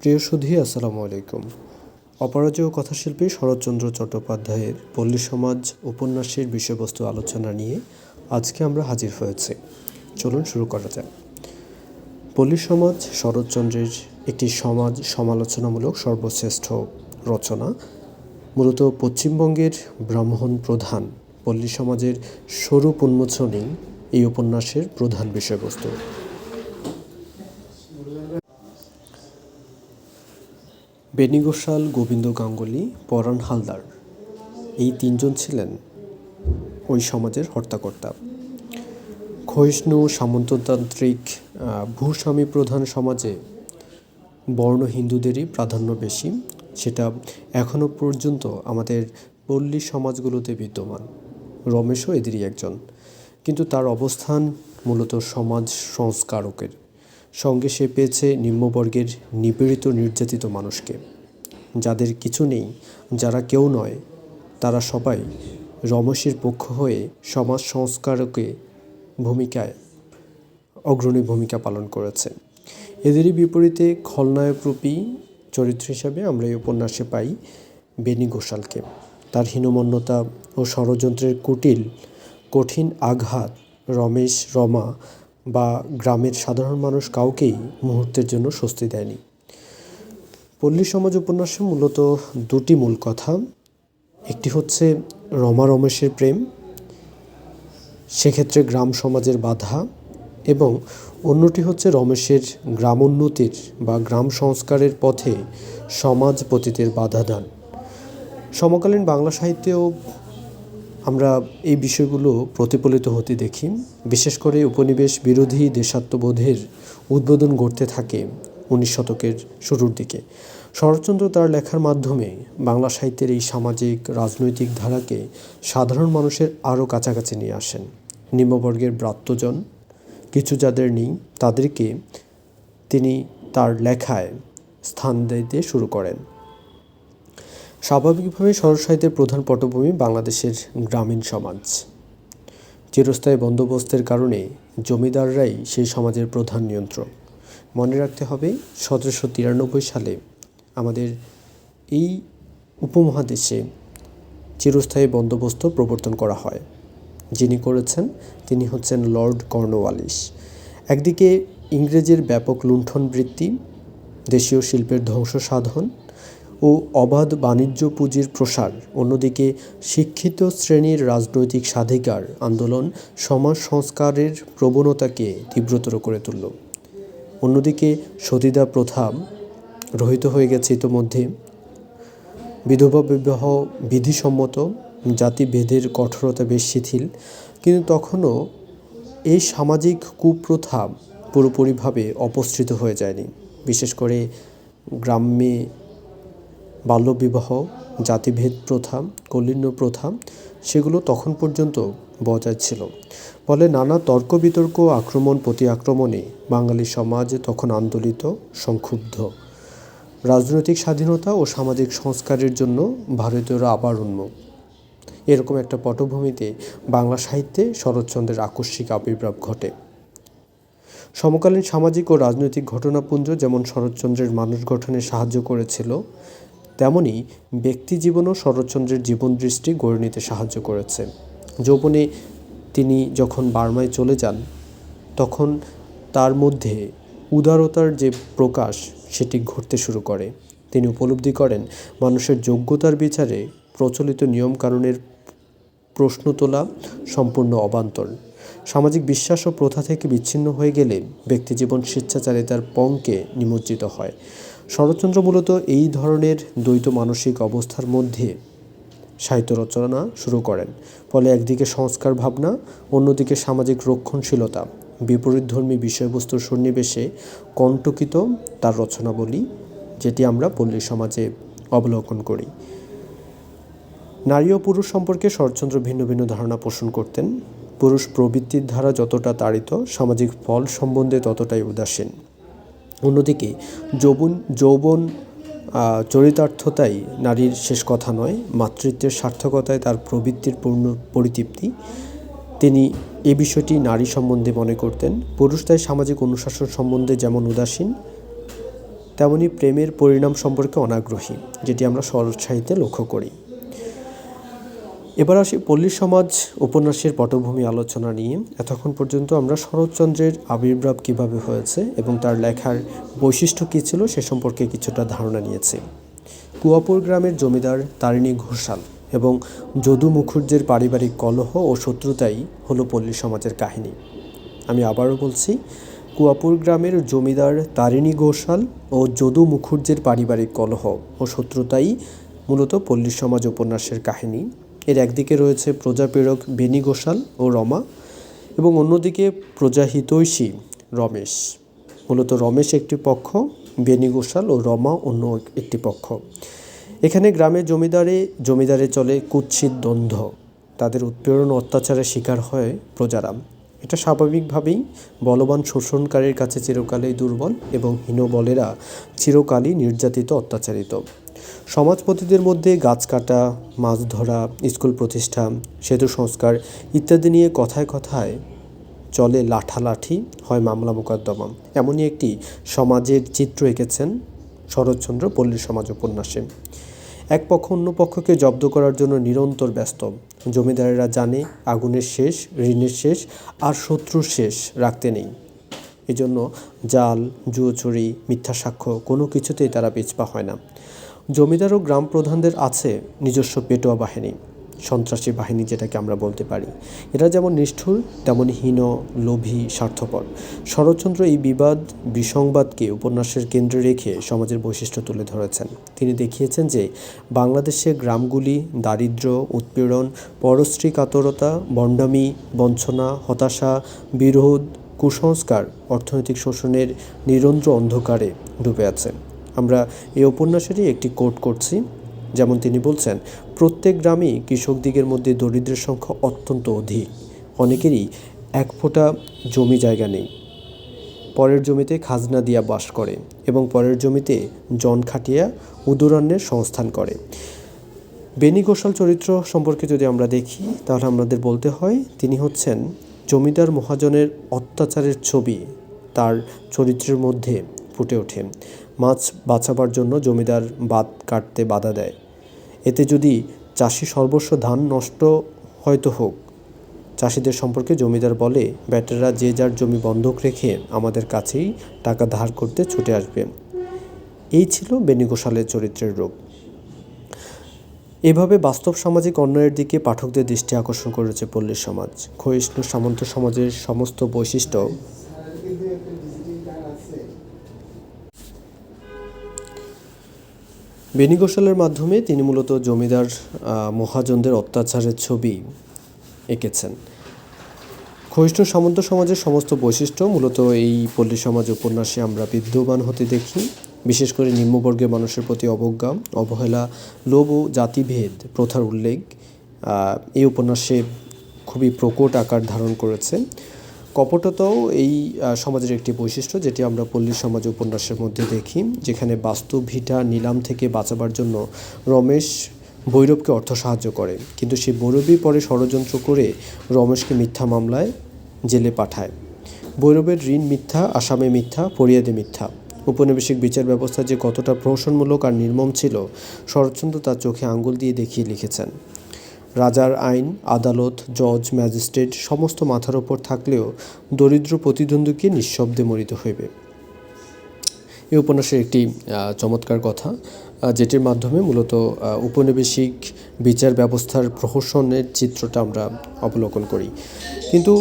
প্রিয় সুধী, আসসালামু আলাইকুম। অপরাজেয় কথাশিল্পী শরৎচন্দ্র চট্টোপাধ্যায়ের পল্লী সমাজ উপন্যাসের বিষয়বস্তু আলোচনা নিয়ে আজকে আমরা হাজির হয়েছি। চলুন শুরু করা যাক। পল্লী সমাজ শরৎচন্দ্রের একটি সমাজ সমালোচনামূলক সর্বশ্রেষ্ঠ রচনা, মূলত পশ্চিমবঙ্গের ব্রাহ্মণ প্রধান পল্লী সমাজের স্বরূপ উন্মোচনই এই উপন্যাসের প্রধান বিষয়বস্তু। বেনি ঘোষাল, গোবিন্দ গাঙ্গুলি, পরাণ হালদার এই তিনজন ছিলেন ওই সমাজের হর্তাকর্তা। ক্ষয়িষ্ণু সামন্ততান্ত্রিক ভূস্বামী প্রধান সমাজে বর্ণ হিন্দুদেরই প্রাধান্য বেশি। সেটা এখনও পর্যন্ত আমাদের পল্লী সমাজগুলোতে বিদ্যমান। রমেশও এদেরই একজন। কিন্তু তার অবস্থান মূলত সমাজ সংস্কারকের। সঙ্গে সে পেয়েছে নিম্নবর্গের নিপীড়িত নির্যাতিত মানুষকে। যাদের কিছু নেই, যারা কেউ নয়, তারা সবাই রমেশের পক্ষ হয়ে সমাজ সংস্কারকে ভূমিকায়, অগ্রণী ভূমিকা পালন করেছে। এদেরই বিপরীতে খলনায়করূপী চরিত্র হিসাবে আমরা এই উপন্যাসে পাই বেনি ঘোষালকে। তার হীনমন্যতা ও ষড়যন্ত্রের কুটিল, কঠিন আঘাত রমেশ, রমা বা গ্রামের সাধারণ মানুষ কাউকেই মুহূর্তের জন্য স্বস্তি দেয়নি। পল্লী সমাজ উপন্যাসে মূলত দুটি মূল কথা। একটি হচ্ছে রমা রমেশের প্রেম, সেক্ষেত্রে গ্রাম সমাজের বাধা, এবং অন্যটি হচ্ছে রমেশের গ্রামোন্নতির বা গ্রাম সংস্কারের পথে সমাজ পতিতের বাধা দান সমকালীন বাংলা সাহিত্যেও আমরা এই বিষয়গুলো প্রতিফলিত হতে দেখি। বিশেষ করে উপনিবেশ বিরোধী দেশাত্মবোধের উদ্বোধন ঘটতে থাকে উনিশ শতকের শুরুর দিকে। শরৎচন্দ্র তার লেখার মাধ্যমে বাংলা সাহিত্যের এই সামাজিক, রাজনৈতিক ধারাকে সাধারণ মানুষের আরও কাছাকাছি নিয়ে আসেন। নিম্নবর্গের ব্রাত্যজন, কিছু যাদের নেই, তাদেরকে তিনি তার লেখায় স্থান দিতে শুরু করেন। স্বাভাবিকভাবে সরল সাহিত্যের প্রধান পটভূমি বাংলাদেশের গ্রামীণ সমাজ। চিরস্থায়ী বন্দোবস্তের কারণে জমিদাররাই সেই সমাজের প্রধান নিয়ন্ত্রক। মনে রাখতে হবে, সতেরোশো তিরানব্বই সালে আমাদের এই উপমহাদেশে চিরস্থায়ী বন্দোবস্ত প্রবর্তন করা হয়। যিনি করেছেন, তিনি হচ্ছেন লর্ড কর্নওয়ালিস। একদিকে ইংরেজের ব্যাপক লুণ্ঠন বৃত্তি, দেশীয় শিল্পের ধ্বংস সাধন ও অবাধ বাণিজ্য পুঁজির প্রসার। অন্যদিকে, শিক্ষিত শ্রেণির রাজনৈতিক স্বাধিকার আন্দোলন সমাজ সংস্কারের প্রবণতাকে তীব্রতর করে তুলল। অন্যদিকে, সতীদা প্রথা রহিত হয়ে গেছে ইতোমধ্যে। বিধবা বিবাহ বিধিসম্মত, জাতিভেদের কঠোরতা বেশ শিথিল। কিন্তু তখনও এই সামাজিক কুপ্রথা পুরোপুরিভাবে অপসৃত হয়ে যায়নি। বিশেষ করে গ্রামে বাল্যবিবাহ, জাতিভেদ প্রথা কলিন্য প্রথা, সেগুলো তখন পর্যন্ত বজায় ছিল। ফলে নানা তর্ক বিতর্ক আক্রমণ প্রতি আক্রমণে বাঙালি সমাজ তখন আন্দোলিত, সংক্ষুব্ধ। রাজনৈতিক স্বাধীনতা ও সামাজিক সংস্কারের জন্য ভারতীয়রা আবার উন্মুখ এরকম একটা পটভূমিতে বাংলা সাহিত্যে শরৎচন্দ্রের আকস্মিক আবির্ভাব ঘটে। সমকালীন সামাজিক ও রাজনৈতিক ঘটনাপুঞ্জ যেমন শরৎচন্দ্রের মানুষ গঠনে সাহায্য করেছিল তেমনি ব্যক্তি জীবনও শরৎচন্দ্রের জীবন দৃষ্টি গড়ে নিতে সাহায্য করেছে। যৌবনে তিনি যখন বার্মায় চলে যান, তখন তার মধ্যে উদারতার যে প্রকাশ, সেটি ঘটতে শুরু করে। তিনি উপলব্ধি করেন, মানুষের যোগ্যতার বিচারে প্রচলিত নিয়মকানুনের প্রশ্ন তোলা সম্পূর্ণ অবান্তর। সামাজিক বিশ্বাস ও প্রথা থেকে বিচ্ছিন্ন হয়ে গেলে ব্যক্তিজীবন স্বেচ্ছাচারিতার পঙ্কে নিমজ্জিত হয়। শরৎচন্দ্র মূলত এই ধরনের দ্বৈত মানসিক অবস্থার মধ্যে সাহিত্য রচনা শুরু করেন। ফলে একদিকে সংস্কার ভাবনা, অন্যদিকে সামাজিক রক্ষণশীলতা বিপরীতধর্মী বিষয়বস্তুর সন্নিবেশে কণ্টকিত তার রচনাবলী, যেটি আমরা পল্লী সমাজে অবলোকন করি। নারী ও পুরুষ সম্পর্কে শরৎচন্দ্র ভিন্ন ভিন্ন ধারণা পোষণ করতেন। পুরুষ প্রবৃত্তির ধারা যতটা তাড়িত, সামাজিক ফল সম্বন্ধে ততটাই উদাসীন। অন্যদিকে যৌবন যৌবন চরিতার্থতাই নারীর শেষ কথা নয়, মাতৃত্বের সার্থকতায় তার প্রবৃত্তির পূর্ণ পরিতৃপ্তি। তিনি এ বিষয়টি নারী সম্বন্ধে মনে করতেন। পুরুষ তাই সামাজিক অনুশাসন সম্বন্ধে যেমন উদাসীন, তেমনি প্রেমের পরিণাম সম্পর্কে অনাগ্রহী, যেটি আমরা শরৎ সাহিত্যে লক্ষ্য করি। এবার আসি পল্লী সমাজ উপন্যাসের পটভূমি আলোচনা নিয়ে। এতক্ষণ পর্যন্ত আমরা শরৎচন্দ্রের আবির্ভাব কীভাবে হয়েছে এবং তার লেখার বৈশিষ্ট্য কী ছিল সে সম্পর্কে কিছুটা ধারণা নিয়েছি। কুয়াপুর গ্রামের জমিদার তারিণী ঘোষাল এবং যদু মুখুর্জের পারিবারিক কলহ ও শত্রুতাই হলো পল্লী সমাজের কাহিনী। আমি আবারও বলছি, কুয়াপুর গ্রামের জমিদার তারিণী ঘোষাল ও যদু মুখুর্জের পারিবারিক কলহ ও শত্রুতাই মূলত পল্লী সমাজ উপন্যাসের কাহিনী। এর একদিকে রয়েছে প্রজাপীড়ক বেনি ঘোষাল ও রমা এবং অন্যদিকে প্রজাহিতৈষী রমেশ। মূলত রমেশ একটি পক্ষ বেনি ঘোষাল ও রমা অন্য একটি পক্ষ। এখানে গ্রামে জমিদারে জমিদারে চলে কুৎসিত দ্বন্দ্ব। তাদের উৎপীড়ন অত্যাচারের শিকার হয় প্রজারা এটা স্বাভাবিকভাবেই বলবান শোষণকারীর কাছে চিরকালেই দুর্বল এবং হীনবলেরা চিরকালই নির্যাতিত, অত্যাচারিত। সমাজপতিদের মধ্যে গাছ কাটা, মাছ ধরা, স্কুল প্রতিষ্ঠা, সেতু সংস্কার ইত্যাদি নিয়ে কথায় কথায় চলে লাঠালাঠি হয় মামলা মোকদ্দমা। এমনই একটি সমাজের চিত্র এঁকেছেন শরৎচন্দ্র পল্লী সমাজ উপন্যাসে। এক পক্ষ অন্য পক্ষকে জব্দ করার জন্য নিরন্তর ব্যস্ত। জমিদারেরা জানে আগুনের শেষ, ঋণের শেষ আর শত্রুর শেষ রাখতে নেই। এজন্য জাল জুয়োচুরি মিথ্যা সাক্ষ্য কোনো কিছুতেই তারা পিছপা হয় না। জমিদার ও গ্রাম প্রধানদের আছে নিজস্ব পেটোয়া বাহিনী, সন্ত্রাসী বাহিনী যেটাকে আমরা বলতে পারি। এরা যেমন নিষ্ঠুর, তেমন হীন, লোভী, স্বার্থপর। শরৎচন্দ্র এই বিবাদ, বিসংবাদকে উপন্যাসের কেন্দ্রে রেখে সমাজের বৈশিষ্ট্য তুলে ধরেছেন। তিনি দেখিয়েছেন যে বাংলাদেশে গ্রামগুলি দারিদ্র্য উৎপীড়ন পরশ্রী কাতরতা বন্ডামি, বঞ্চনা, হতাশা, বিরোধ, কুসংস্কার, অর্থনৈতিক শোষণের নিরন্ধ্র অন্ধকারে ডুবে আছে। আমরা এই উপন্যাসেরই একটি কোট করছি। যেমন তিনি বলছেন, প্রত্যেক গ্রামেই কৃষকদিগের মধ্যে দরিদ্রের সংখ্যা অত্যন্ত অধিক। অনেকেরই এক ফোঁটা জমি জায়গা নেই। পরের জমিতে খাজনা দিয়া বাস করে এবং পরের জমিতে জন খাটিয়া উদরান্নের সংস্থান করে। বেনি ঘোষাল চরিত্র সম্পর্কে যদি আমরা দেখি, তাহলে আমাদের বলতে হয়, তিনি হচ্ছেন জমিদার মহাজনের অত্যাচারের ছবি, তার চরিত্রের মধ্যে। ফুটে ওঠে। মাছ বাঁচাবার জন্য জমিদার বাদ কাটতে বাধা দেয়। এতে যদি চাষি সর্বস্ব ধান নষ্ট হয়তো হোক, চাষিদের সম্পর্কে জমিদার বলে, ব্যাটাররা যে যার জমি বন্ধক রেখে আমাদের কাছেই টাকা ধার করতে ছুটে আসবে। এই ছিল বেনি গোসালের চরিত্রের রূপ। এভাবে বাস্তব সামাজিক অন্যায়ের দিকে পাঠকদের দৃষ্টি আকর্ষণ করেছে পল্লী সমাজ। ক্ষয়িষ্ণু সামন্ত সমাজের সমস্ত বৈশিষ্ট্য বেনি গোসালের মাধ্যমে তিনি মূলত জমিদার মহাজনদের অত্যাচারের ছবি এঁকেছেন। ক্ষয়িষ্ণু সামন্ত সমাজের সমস্ত বৈশিষ্ট্য, মূলত এই পল্লী সমাজ উপন্যাসে আমরা বিদ্যমান হতে দেখি। বিশেষ করে নিম্নবর্গের মানুষের প্রতি অবজ্ঞা, অবহেলা, লোভ ও জাতিভেদ প্রথার উল্লেখ এই উপন্যাসে খুবই প্রকট আকার ধারণ করেছে। কপটতাও এই সমাজের একটি বৈশিষ্ট্য যেটি আমরা পল্লী সমাজ উপন্যাসের মধ্যে দেখি, যেখানে বাস্তু ভিটা নিলাম থেকে বাঁচাবার জন্য রমেশ ভৈরবকে অর্থ সাহায্য করে। কিন্তু সেই ভৈরবই পরে ষড়যন্ত্র করে রমেশকে মিথ্যা মামলায় জেলে পাঠায়। ভৈরবের ঋণ মিথ্যা, আসামে মিথ্যা, ফরিয়াদে মিথ্যা। উপনিবেশিক বিচার ব্যবস্থা যে কতটা প্রহসনমূলক আর নির্মম ছিল, শরৎচন্দ্র তার চোখে আঙ্গুল দিয়ে দেখিয়ে লিখেছেন। রাজার আইন, আদালত, জজ, ম্যাজিস্ট্রেট সমস্ত মাথার ওপর থাকলেও দরিদ্র প্রতিদ্বন্দ্বীকে নিঃশব্দে মরিতে হইবে। এই উপন্যাসের একটি চমৎকার কথা যেটির মাধ্যমে মূলত উপনিবেশিক বিচার ব্যবস্থার প্রহসনের চিত্রটা আমরা অবলোকন করি। কিন্তু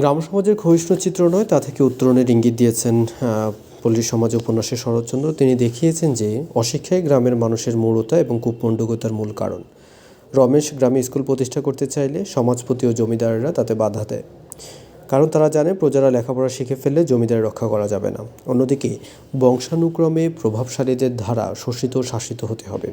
গ্রাম সমাজের ক্ষয়িষ্ণু চিত্র নয়, তা থেকে উত্তরণের ইঙ্গিত দিয়েছেন পল্লী সমাজ উপন্যাসে শরৎচন্দ্র তিনি দেখিয়েছেন যে অশিক্ষাই গ্রামের মানুষের মূঢ়তা এবং কূপমণ্ডকতার মূল কারণ। রমেশ গ্রামে স্কুল প্রতিষ্ঠা করতে চাইলে সমাজপতি ও জমিদাররা তাতে বাধা দেয়। কারণ তারা জানে প্রজারা লেখাপড়া শিখে ফেললে জমিদার রক্ষা করা যাবে না। অন্যদিকে বংশানুক্রমে প্রভাবশালীদের ধারা শোষিত শাসিত হতে হবে।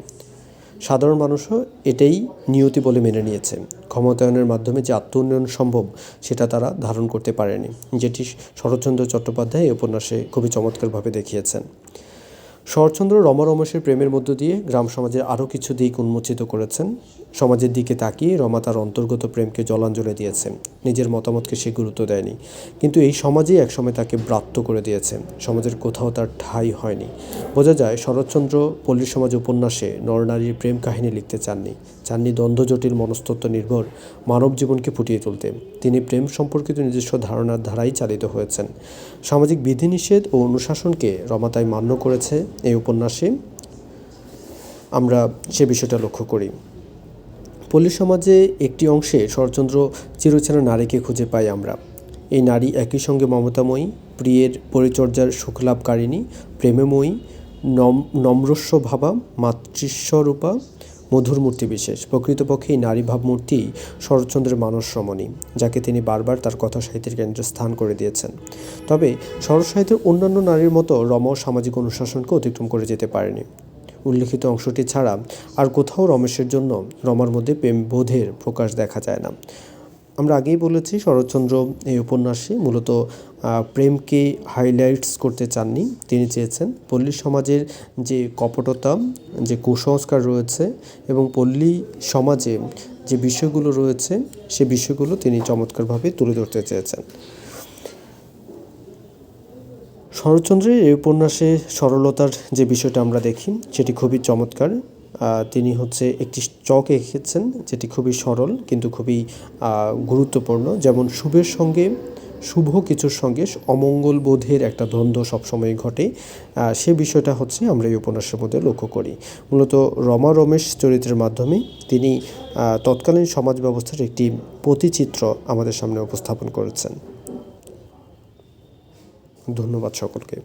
সাধারণ মানুষও এটাই নিয়তি বলে মেনে নিয়েছে। ক্ষমতায়নের মাধ্যমে যে আত্ম উন্নয়ন সম্ভব, সেটা তারা ধারণ করতে পারেনি। যেটি শরৎচন্দ্র চট্টোপাধ্যায় এই উপন্যাসে খুবই চমৎকারভাবে দেখিয়েছেন। শরৎচন্দ্র রমা রমেশের প্রেমের মধ্য দিয়ে গ্রাম সমাজের আরও কিছু দিক উন্মোচিত করেছেন। সমাজের দিকে তাকিয়ে রমা তার অন্তর্গত প্রেমকে জলাঞ্জলি দিয়েছেন। নিজের মতামতকে সে গুরুত্ব দেয়নি। কিন্তু এই সমাজেই একসময় তাকে ব্রাত্য করে দিয়েছে। সমাজের কোথাও তার ঠাঁই হয়নি। বোঝা যায় শরৎচন্দ্র পল্লী সমাজ উপন্যাসে নরনারীর প্রেম কাহিনী লিখতে চাননি। চাননি দ্বন্দ্ব, জটিল মনস্তত্ব নির্ভর মানব জীবনকে ফুটিয়ে তুলতে। তিনি প্রেম সম্পর্কিত নিজস্ব ধারণার ধারাই চালিত হয়েছেন। সামাজিক বিধিনিষেধ ও অনুশাসনকে রমা তাই মান্য করেছে এই উপন্যাসে আমরা সে বিষয়টা লক্ষ্য করি। পল্লী সমাজে একটি অংশে শরৎচন্দ্র চিরচেনা নারীকে খুঁজে পাই আমরা। এই নারী একই সঙ্গে মমতাময়ী, প্রিয়ের পরিচর্যার সুখলাভকারিণী, প্রেমময়ী, নম নম্রস্ব ভাবা মাতৃস্বরূপা মধুর মূর্তি বিশেষ। প্রকৃতপক্ষে এই নারী ভাবমূর্তি শরৎচন্দ্রের মানস রমণী, যাকে তিনি বারবার তার কথা সাহিত্যের কেন্দ্রে স্থান করে দিয়েছেন। তবে শরৎ সাহিত্যের অন্যান্য নারীর মতো রম সামাজিক অনুশাসনকে অতিক্রম করে যেতে পারেনি। উল্লেখিত অংশটি ছাড়া আর কোথাও রমেশের জন্য রমার মধ্যে প্রেম বোধের প্রকাশ দেখা যায় না। আমরা আগেই বলেছি, শরৎচন্দ্র এই উপন্যাসে মূলত প্রেমকে হাইলাইটস করতে চাননি। তিনি চেয়েছেন পল্লী সমাজের যে কপটতা, যে কুসংস্কার রয়েছে এবং পল্লী সমাজে যে বিষয়গুলো রয়েছে, সে বিষয়গুলো তিনি চমৎকারভাবে তুলে ধরতে চেয়েছেন। শরৎচন্দ্রের এই উপন্যাসে সরলতার যে বিষয়টা আমরা দেখি, সেটি খুবই চমৎকার। তিনি হচ্ছে একটি চক এঁকেছেন, যেটি খুবই সরল কিন্তু খুবই গুরুত্বপূর্ণ। যেমন শুভের সঙ্গে, শুভ কিছুর সঙ্গে অমঙ্গল বোধের একটা দ্বন্দ্ব সবসময় ঘটে। সে বিষয়টা হচ্ছে আমরা এই উপন্যাসের মধ্যে লক্ষ্য করি। মূলত রমা রমেশ চরিত্রের মাধ্যমে তিনি তৎকালীন সমাজ ব্যবস্থার একটি প্রতিচিত্র আমাদের সামনে উপস্থাপন করেছেন। ধন্যবাদ সকলকে।